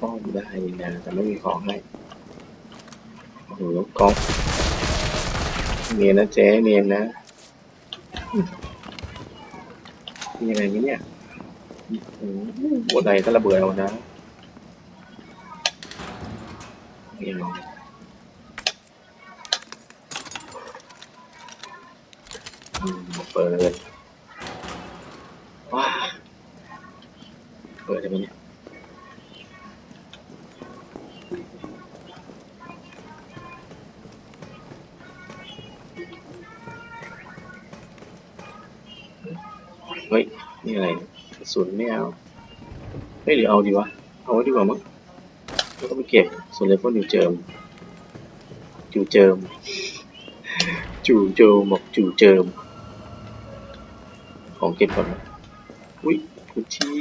ป้อมได้นะแต่ไม่มีของให้โอ้โหแล้วก๊อฟเนียนนะเจ๊เนียนนะมีอะไรไหมเนี่ยโอ้โหบัวใดก็ระเบิดเอานะไม่เอาอืมเปิดว้าเปิดได้ไหมเนี่ย เฮ้ย นี่อะไรกระสุนไม่เอาเฮ้ยหรือเอาดีวะ เอาไว้ดีกว่ามั้ง แล้วก็ไปเก็บส่วนเลเวลนิวเจิม จู่เจิม จู่โจมบอกจู่เจิม ของเก็บก่อนอุ้ยพุชชี่